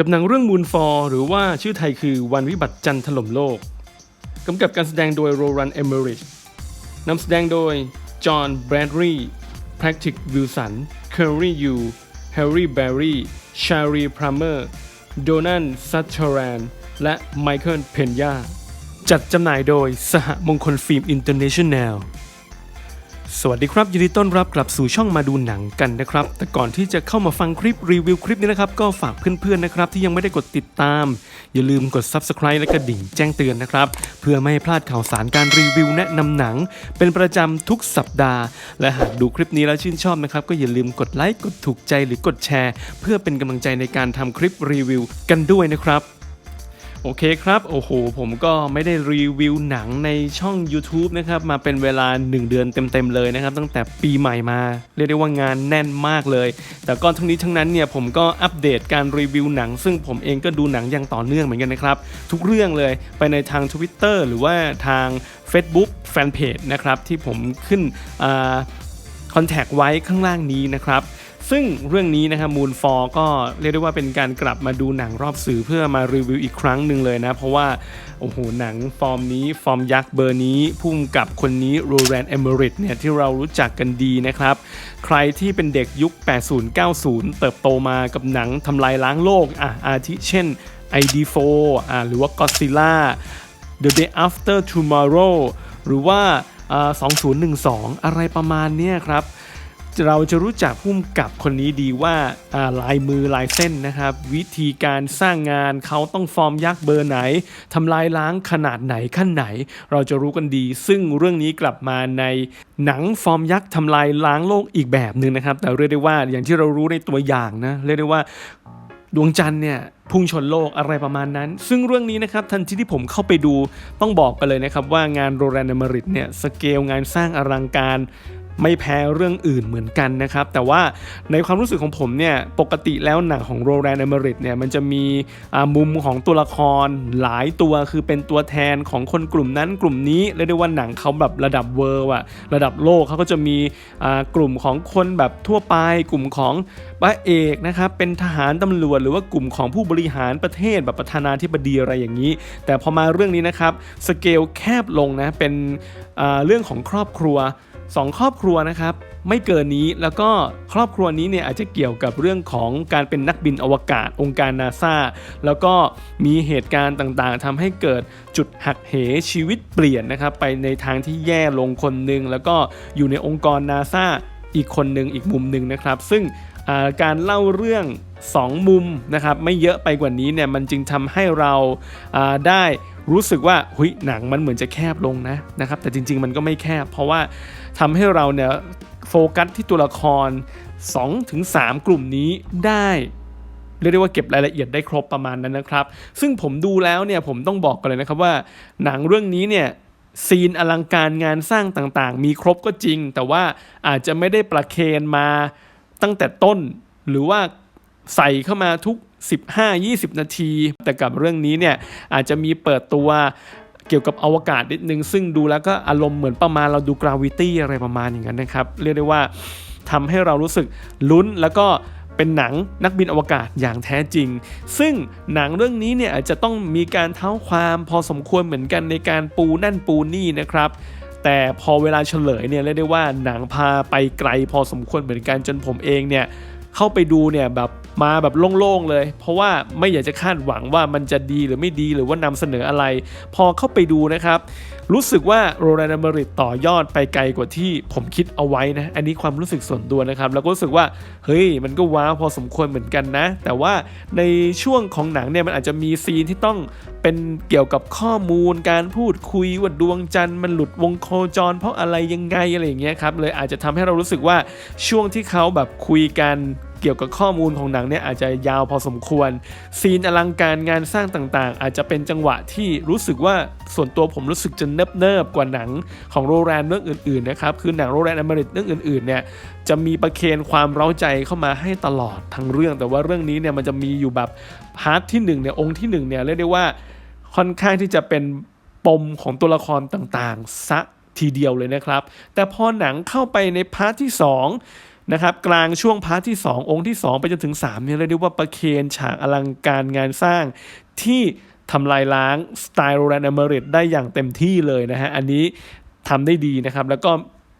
กับหนังเรื่อง Moonfall หรือว่าชื่อไทยคือวันวิบัติจันทร์ถล่มโลก กำกับการแสดงโดยโรรันเอเมริชนำแสดงโดยจอห์นแบรดรีย์แพทริกวิลสันเคอร์รียูแฮร์รี่แบร์รีย์ชารีพรัมเมอร์โดนันซัตเทอรานและไมเคิลเพนยาจัดจำหน่ายโดยสหมงคลฟิล์มอินเตอร์เนชั่นแนล สวัสดีครับยินดีต้อนรับกลับสู่ช่องมาดูหนังกันนะครับ แต่ก่อนที่จะเข้ามาฟังคลิปรีวิวคลิปนี้นะครับ ก็ฝากเพื่อนๆนะครับที่ยังไม่ได้กดติดตาม อย่าลืมกด Subscribe และกระดิ่งแจ้งเตือนนะครับ เพื่อไม่ให้พลาดข่าวสารการรีวิวแนะนำหนัง เป็นประจำทุกสัปดาห์ และหากดูคลิปนี้แล้วชื่นชอบนะครับ ก็อย่าลืมกดไลค์กดถูกใจหรือกดแชร์ เพื่อเป็นกำลังใจในการทำคลิปรีวิวกันด้วยนะครับ โอเคครับ โอ้โห ผมก็ไม่ได้รีวิวหนังในช่อง YouTube นะครับ มาเป็นเวลา 1 เดือนเต็ม ๆ เลยนะครับ ตั้งแต่ปีใหม่มา เรียกได้ว่างานแน่นมากเลย แต่ก็ทั้งนี้ทั้งนั้นเนี่ย ผมก็อัปเดตการรีวิวหนัง ซึ่งผมเองก็ดูหนังอย่างต่อเนื่องเหมือนกันนะครับ ทุกเรื่องเลยไปในทาง Twitter หรือว่าทาง Facebook Fanpage นะครับ ที่ผมขึ้นคอนแทคไว้ข้างล่างนี้นะครับ ซึ่งเรื่องนี้นะครับมูนฟอร์ก็เรียกได้ว่าเป็นการกลับมาดูหนังรอบสื่อเพื่อมารีวิวอีกครั้งหนึ่งเลยนะ เพราะว่า โอ้โห หนังฟอร์มนี้ ฟอร์มยักษ์เบอร์นี้พุ่มกับคนนี้โรแรนเอเมริตเนี่ย ที่เรารู้จักกันดีนะครับ ใครที่เป็นเด็กยุค 80-90 เติบโตมากับหนังทำลายล้างโลกอะอาทิเช่น ID4 อะหรือว่า Godzilla The Day After Tomorrow หรือว่าอ่า2012 อะไรประมาณนี้ครับ เราจะรู้จักพุ่มกับคนนี้ดีว่าลายมือลายเส้นนะครับ วิธีการสร้างงานเขาต้องฟอร์มยักษ์เบอร์ไหนทำลายล้างขนาดไหนขั้นไหน เราจะรู้กันดี ซึ่งเรื่องนี้กลับมาในหนังฟอร์มยักษ์ทำลายล้างโลกอีกแบบหนึ่งนะครับ แต่เรียกได้ว่าอย่างที่เรารู้ในตัวอย่างนะเรียกได้ว่าดวงจันทร์เนี่ยพุ่งชนโลกอะไรประมาณนั้น ซึ่งเรื่องนี้นะครับทันทีที่ผมเข้าไปดูต้องบอกกันเลยนะครับว่างานโรแรนเมริตเนี่ยสเกลงานสร้างอลังการ ไม่แพ้เรื่องอื่นเหมือนกันนะครับ แต่ว่าในความรู้สึกของผมเนี่ยปกติแล้วหนังของโรแรนด์เมริตเนี่ยมันจะมีมุมของตัวละครหลายตัวคือเป็นตัวแทนของคนกลุ่มนั้นกลุ่มนี้เรียกได้ว่าหนังเขาแบบระดับเวิร์อะระดับโลกเขาก็จะมีกลุ่มของคนแบบทั่วไป กลุ่มของพระเอกนะครับเป็นทหารตำรวจหรือว่ากลุ่มของผู้บริหารประเทศแบบประธานาธิบดีอะไรอย่างนี้ แต่พอมาเรื่องนี้นะครับสเกลแคบลงนะเป็นเรื่องของครอบครัว สองครอบครัวนะครับ ไม่เกินนี้แล้วก็ครอบครัวนี้เนี่ยอาจจะเกี่ยวกับเรื่องของการเป็นนักบินอวกาศองค์การนาซาแล้วก็มีเหตุการณ์ต่างๆทำให้เกิดจุดหักเหชีวิตเปลี่ยนนะครับ ไปในทางที่แย่ลงคนหนึ่งแล้วก็อยู่ในองค์กรนาซาอีกคนหนึ่งอีกมุมหนึ่งนะครับ ซึ่ง การเล่าเรื่อง 2 มุมนะครับไม่เยอะไปกว่านี้เนี่ยมันจึงทำให้เราาได้รู้สึกว่าหุยหนังมันเหมือนจะแคบลงนะนะครับแต่จริง ๆ มันก็ไม่แคบ เพราะว่าทำให้เราเนี่ยโฟกัสที่ตัวละคร 2-3 กลุ่มนี้ได้เรียกได้ว่าเก็บรายละเอียดได้ครบประมาณนั้นนะครับ ซึ่งผมดูแล้วเนี่ยผมต้องบอกกันเลยนะครับว่า หนังเรื่องนี้เนี่ยซีนอลังการงานสร้างต่างๆ มีครบก็จริง แต่ว่าอาจจะไม่ได้ประเคนมา ตั้งแต่ต้น หรือว่าใส่เข้ามาทุก 15-20 นาที แต่กับเรื่องนี้เนี่ยอาจจะมีเปิดตัวเกี่ยวกับอวกาศนิดนึง ซึ่งดูแล้วก็อารมณ์เหมือนประมาณเราดูกราวิตี้อะไรประมาณอย่างนั้นนะครับ เรียกได้ว่าทำให้เรารู้สึกลุ้นแล้วก็เป็นหนังนักบินอวกาศอย่างแท้จริง ซึ่งหนังเรื่องนี้เนี่ยอาจจะต้องมีการเท้าความพอสมควรเหมือนกันในการปูนั่นปูนี่นะครับ แต่พอเวลาเฉลยเนี่ยเรียกได้ว่าหนังพาไปไกลพอสมควรเหมือนกันจนผมเองเนี่ยเข้าไปดูเนี่ยแบบมาแบบโล่งๆเลย เพราะว่าไม่อยากจะคาดหวังว่ามันจะดีหรือไม่ดีหรือว่านำเสนออะไร พอเข้าไปดูนะครับ รู้สึกว่าโรแลนด์เมริตต่อยอดไปไกลกว่าที่ผมคิดเอาไว้นะ อันนี้ความรู้สึกส่วนตัวนะครับ แล้วก็รู้สึกว่า เฮ้ย มันก็ว้าวพอสมควรเหมือนกันนะ แต่ว่าในช่วงของหนังเนี่ย มันอาจจะมีซีนที่ต้องเป็นเกี่ยวกับข้อมูลการพูดคุยว่าดวงจันทร์มันหลุดวงโคจร เพราะอะไรยังไงอะไรอย่างเงี้ยครับ เลยอาจจะทำให้เรารู้สึกว่าช่วงที่เขาแบบคุยกันเกี่ยวกับข้อมูลของหนังเนี่ยอาจจะยาวพอสมควร ซีนอลังการงานสร้างต่างๆ อาจจะเป็นจังหวะที่รู้สึกว่าส่วนตัวผมรู้สึกจะเนิบๆกว่าหนังของโรแรนเรื่องอื่นๆนะครับคือหนังโรแรนอเมริกเรื่องอื่นๆเนี่ยจะมีประเคนความเร้าใจเข้ามาให้ตลอดทั้งเรื่อง แต่ว่าเรื่องนี้เนี่ยมันจะมีอยู่แบบพาร์ทที่หนึ่งเนี่ยองค์ที่หนึ่งเนี่ยเรียกได้ว่าค่อนข้างที่จะเป็นปมของตัวละครต่างๆซะทีเดียวเลยนะครับ แต่พอหนังเข้าไปในพาร์ทที่สองนะครับกลางช่วงพาร์ทที่ 2 องค์ที่ 2 ไปจนถึง3เนี่ยเรียกได้ว่าประเคนฉากอลังการงานสร้างที่ ทำลายล้างสไตล์โรแลนด์อเมริตได้อย่างเต็มที่เลยนะฮะ อันนี้ทำได้ดีนะครับ แล้วก็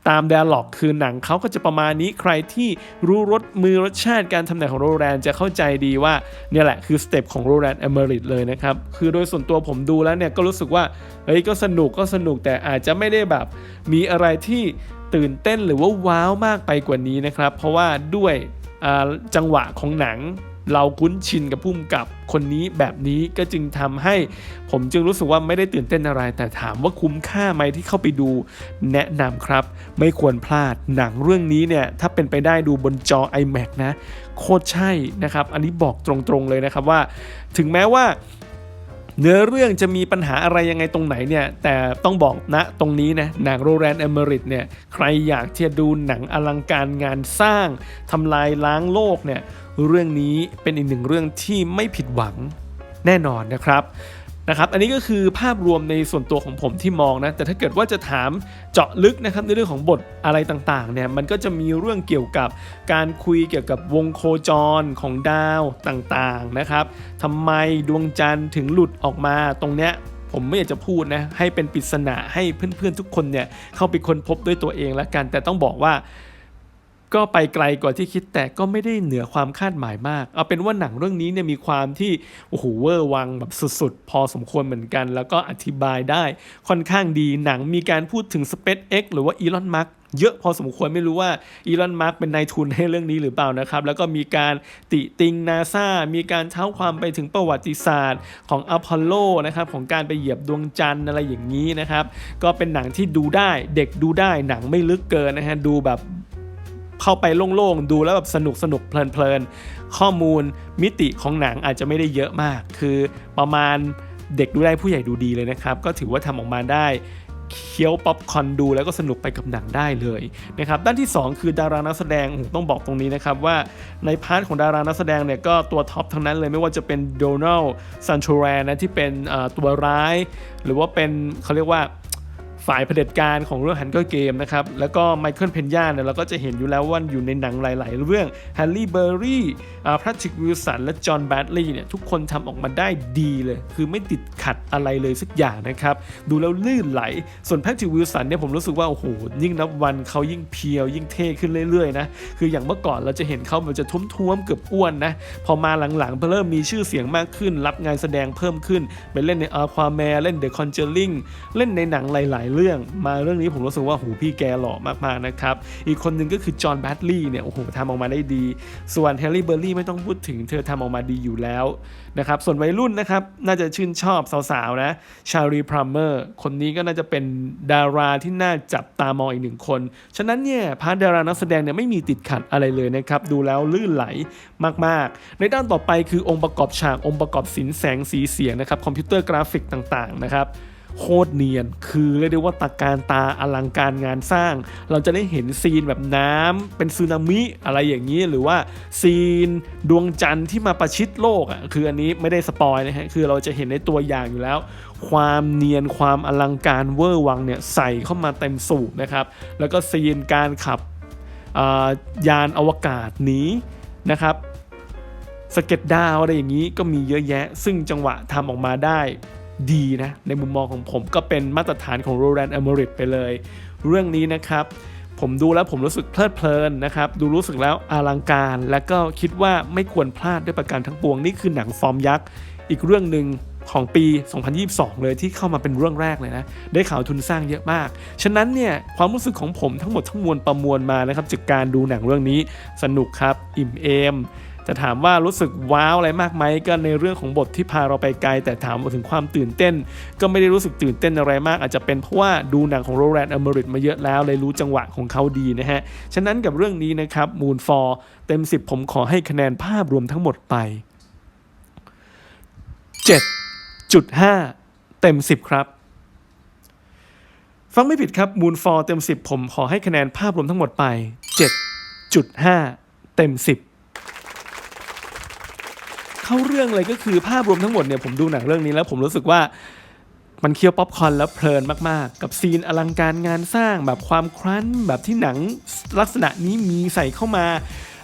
ตาม d ด a ล็อกคือหนังเขาก็จะประมาณนี้ใครที่รู้รสมือรสชาติการทำหนังของโรแลนด์จะเข้าใจดีว่าเนี่ยแหละคือสเต็ปของโรแลนด์อเมริตเลยนะครับ คือโดยส่วนตัวผมดูแล้วเนี่ยก็รู้สึกว่าเฮ้ยก็สนุกก็สนุกแต่อาจจะไม่ได้แบบมีอะไรที่ตื่นเต้นหรือว่าว้าวมากไปกว่านี้นะครับ เพราะว่าด้วยจังหวะของหนัง เราคุ้นชินกับพุ่มกับคนนี้แบบนี้ก็จึงทำให้ผมจึงรู้สึกว่าไม่ได้ตื่นเต้นอะไร แต่ถามว่าคุ้มค่าไหมที่เข้าไปดูแนะนำครับ ไม่ควรพลาดหนังเรื่องนี้เนี่ย ถ้าเป็นไปได้ดูบนจอ iMac นะ โคตรใช่นะครับ อันนี้บอกตรงๆเลยนะครับว่า ถึงแม้ว่า เนื้อเรื่องจะมีปัญหาอะไรยังไงตรงไหนเนี่ย แต่ต้องบอกนะตรงนี้นะหนังโรแลนด์เอเมริตเนี่ยใครอยากที่จะดูหนังอลังการงานสร้างทำลายล้างโลกเนี่ยเรื่องนี้เป็นอีกหนึ่งเรื่องที่ไม่ผิดหวังแน่นอนนะครับ นะครับอันนี้ก็คือภาพรวมในส่วนตัวของผมที่มองนะแต่ถ้าเกิดว่าจะถามเจาะลึกนะครับในเรื่องของบทอะไรต่างๆเนี่ยมันก็จะมีเรื่องเกี่ยวกับการคุยเกี่ยวกับวงโคจรของดาวต่างๆนะครับทำไมดวงจันทร์ถึงหลุดออกมาตรงเนี้ยผมไม่อยากจะพูดนะให้เป็นปริศนาให้เพื่อนๆทุกคนเนี่ยเข้าไปค้นพบด้วยตัวเองล้วกัน แต่ต้องบอกว่า ก็ไปไกลกว่าที่คิดแต่ก็ไม่ได้เหนือความคาดหมายมาก เอาเป็นว่าหนังเรื่องนี้เนี่ยมีความที่โอ้โหเวอร์วังแบบสุดๆ พอสมควรเหมือนกัน แล้วก็อธิบายได้ค่อนข้างดีหนังมีการพูดถึง SpaceX หรือว่าอีลอนมัสเยอะพอสมควรไม่รู้ว่าอีลอนมัสเป็นนายทุนให้เรื่องนี้หรือเปล่านะครับ แล้วก็มีการติติงนาซามีการเท้าความไปถึงประวัติศาสตร์ของอพอลโลนะครับ ของการไปเหยียบดวงจันทร์อะไรอย่างนี้นะครับ ก็เป็นหนังที่ดูได้เด็กดูได้หนังไม่ลึกเกินนะฮะ ดูแบบ เข้าไปโล่งๆ ดูแล้วแบบสนุกสนุกเพลินๆ ข้อมูลมิติของหนังอาจจะไม่ได้เยอะมาก คือประมาณเด็กดูได้ผู้ใหญ่ดูดีเลยนะครับ ก็ถือว่าทำออกมาได้เคี้ยวป๊อปคอนดูแล้วก็สนุกไปกับหนังได้เลยนะครับด้านที่ 2 คือดารานักแสดงผมต้องบอกตรงนี้นะครับว่าในพาร์ทของดารานักแสดงเนี่ยก็ตัวท็อปทั้งนั้นเลยไม่ว่าจะเป็นโดนัลด์ซันโชแรนนะที่เป็นตัวร้าย หรือว่าเป็นเขาเรียกว่า ฝ่ายเผด็จการของเรื่องฮันเกอร์เกมนะครับ แล้วก็ไมเคิลเพนย่าเนี่ยเราก็จะเห็นอยู่แล้วว่าอยู่ในหนังหลาย ๆ เรื่องแฮร์รี่เบอร์รี่พรัติกวิลสันและจอห์นแบดลีย์เนี่ยทุกคนทำออกมาได้ดีเลย คือไม่ติดขัดอะไรเลยสักอย่างนะครับ ดูแล้วลื่นไหล ส่วนแพทริกวิลสันเนี่ยผมรู้สึกว่า โอ้โห ยิ่งนับวันเขายิ่งเพียว ยิ่งเท่ขึ้นเรื่อย ๆ นะ คืออย่างเมื่อก่อนเราจะเห็นเขาแบบจะท้วมๆเกือบอ้วนนะ พอมาหลังๆเริ่มมีชื่อเสียงมากขึ้น รับงานแสดงเพิ่มขึ้น ไปเล่นในอาควาแมเล่นเดอะคอนเจอริงเล่นในหนังหลาย ๆเรื่องมาเรื่องนี้ผมรู้สึกว่าโหพี่แกหล่อมากๆนะครับ อีกคนหนึ่งก็คือจอห์นแบดลีย์เนี่ยโอ้โหทำออกมาได้ดี ส่วนแฮร์รี่เบอร์รี่ไม่ต้องพูดถึงเธอทำออกมาดีอยู่แล้วนะครับส่วนวัยรุ่นนะครับน่าจะชื่นชอบสาวๆนะชารีพรัมเมอร์คนนี้ก็น่าจะเป็นดาราที่น่าจับตามองอีกหนึ่งคน ฉะนั้นเนี่ยพาร์ทดารานักแสดงเนี่ยไม่มีติดขัดอะไรเลยนะครับดูแล้วลื่นไหลมากๆ ในด้านต่อไปคือองค์ประกอบฉากองค์ประกอบสินแสงสีเสียงนะครับคอมพิวเตอร์กราฟิกต่างๆนะครับ โคตรเนียน คือเรียกได้ว่าตะการตาอลังการงานสร้าง เราจะได้เห็นซีนแบบน้ำเป็นสึนามิอะไรอย่างนี้ หรือว่าซีนดวงจันทร์ที่มาประชิดโลกอะคืออันนี้ไม่ได้สปอยนะฮะคือเราจะเห็นในตัวอย่างอยู่แล้ว ความเนียนความอลังการเวอร์วังเนี่ยใส่เข้ามาเต็มสูบนะครับ แล้วก็ซีนการขับยานอวกาศนี้นะครับสเก็ตดาวอะไรอย่างนี้ก็มีเยอะแยะ ซึ่งจังหวะทำออกมาได้ ดีนะในมุมมองของผมก็เป็นมาตรฐานของโรแลนด์อเมริตไปเลย เรื่องนี้นะครับ ผมดูแล้วผมรู้สึกเพลิดเพลินนะครับ ดูรู้สึกแล้วอลังการ และก็คิดว่าไม่ควรพลาดด้วยประการทั้งปวง นี่คือหนังฟอร์มยักษ์ อีกเรื่องหนึ่งของปี 2022 เลยที่เข้ามาเป็นเรื่องแรกเลยนะ ได้ข่าวทุนสร้างเยอะมาก ฉะนั้นเนี่ยความรู้สึกของผมทั้งหมดทั้งมวลประมวลมานะครับจากการดูหนังเรื่องนี้สนุกครับ อิ่มเอม จะถามว่ารู้สึกว้าวอะไรมากไหมก็ในเรื่องของบทที่พาเราไปไกล แต่ถามถึงความตื่นเต้น ก็ไม่ได้รู้สึกตื่นเต้นอะไรมาก อาจจะเป็นเพราะว่าดูหนังของโรแลนด์อเมริตมาเยอะแล้วเลยรู้จังหวะของเขาดีนะฮะ ฉะนั้นกับเรื่องนี้นะครับมูนฟอร์เต็ม 10 ผมขอให้คะแนนภาพรวมทั้งหมดไป 7.5 เต็ม 10 ครับฟังไม่ผิดครับมูนฟอร์เต็ม 10 ผมขอให้คะแนนภาพรวมทั้งหมดไป 7.5 เต็ม 10 เข้าเรื่องเลยก็คือภาพรวมทั้งหมดเนี่ยผมดูหนังเรื่องนี้แล้วผมรู้สึกว่ามันเคี้ยวป๊อปคอร์นแล้วเพลินมากๆ กับซีนอลังการงานสร้างแบบความครั้นแบบที่หนังลักษณะนี้มีใส่เข้ามา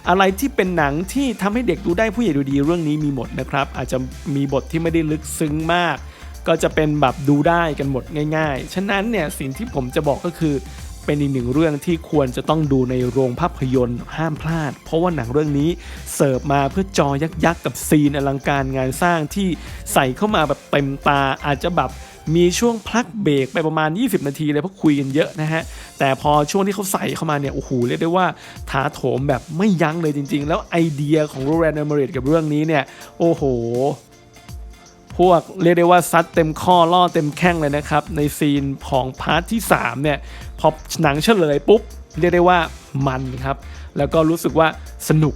อะไรที่เป็นหนังที่ทำให้เด็กดูได้ผู้ใหญ่ดูดีเรื่องนี้มีหมดนะครับ อาจจะมีบทที่ไม่ได้ลึกซึ้งมาก ก็จะเป็นแบบดูได้กันหมดง่าย ๆ ฉะนั้นเนี่ยสิ่งที่ผมจะบอกก็คือ เป็นอีกหนึ่งเรื่องที่ควรจะต้องดูในโรงภาพยนตร์ห้ามพลาด เพราะว่าหนังเรื่องนี้เสิร์ฟมาเพื่อจอยักษ์ๆกับซีนอลังการงานสร้างที่ใส่เข้ามาแบบเต็มตาอาจจะแบบมีช่วงพักเบรกไปประมาณ 20 นาทีเลยเพราะคุยกันเยอะนะฮะ แต่พอช่วงที่เขาใส่เข้ามาเนี่ย โอ้โห เรียกได้ว่าถาโถมแบบไม่ยั้งเลยจริง ๆ แล้วไอเดียของโรแรนเอเมริตกับเรื่องนี้เนี่ย โอ้โห พวกเรียกได้ว่าซัดเต็มข้อล่อเต็มแข้งเลยนะครับ ในซีนของพาร์ทที่ 3 เนี่ย พอหนังเฉลยปุ๊บ เรียกได้ว่ามันครับ แล้วก็รู้สึกว่าสนุก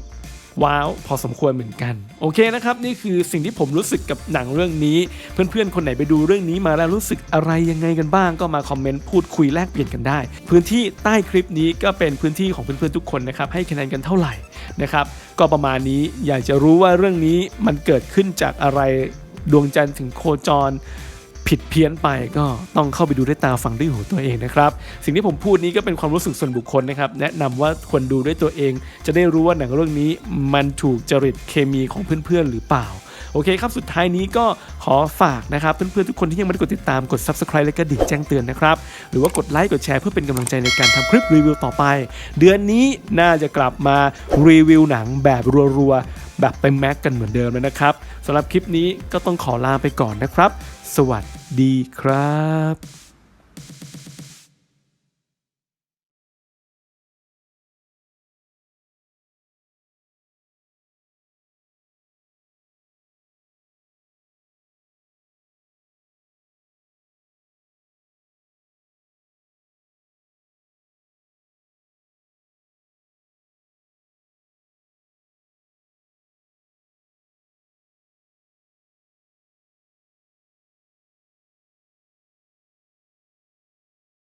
ว้าวพอสมควรเหมือนกัน โอเคนะครับ นี่คือสิ่งที่ผมรู้สึกกับหนังเรื่องนี้ เพื่อนๆ คนไหนไปดูเรื่องนี้มาแล้วรู้สึกอะไรยังไงกันบ้าง ก็มาคอมเมนต์พูดคุยแลกเปลี่ยนกันได้ พื้นที่ใต้คลิปนี้ก็เป็นพื้นที่ของเพื่อนๆทุกคนนะครับให้คะแนนกันเท่าไหร่นะครับก็ประมาณนี้อยากจะรู้ว่าเรื่องนี้มันเกิดขึ้นจากอะไร ดวงจันทร์ถึงโคจรผิดเพี้ยนไปก็ต้องเข้าไปดูด้วยตาฟังด้วยหูตัวเองนะครับ สิ่งที่ผมพูดนี้ก็เป็นความรู้สึกส่วนบุคคลนะครับ แนะนำว่าควรดูด้วยตัวเอง จะได้รู้ว่าหนังเรื่องนี้มันถูกจริตเคมีของเพื่อนๆหรือเปล่าโอเคครับ สุดท้ายนี้ก็ขอฝากนะครับ เพื่อนๆ ทุกคนที่ยังไม่ได้กดติดตามกด subscribe และกระดิ่งแจ้งเตือนนะครับ หรือว่ากดไลค์กดแชร์เพื่อเป็นกำลังใจในการทำคลิปรีวิวต่อไป เดือนนี้น่าจะกลับมารีวิวหนังแบบรัวๆ แบบเต็มแม็กกันเหมือนเดิมเลยนะครับสำหรับคลิปนี้ก็ต้องขอลาไปก่อนนะครับ สวัสดีครับ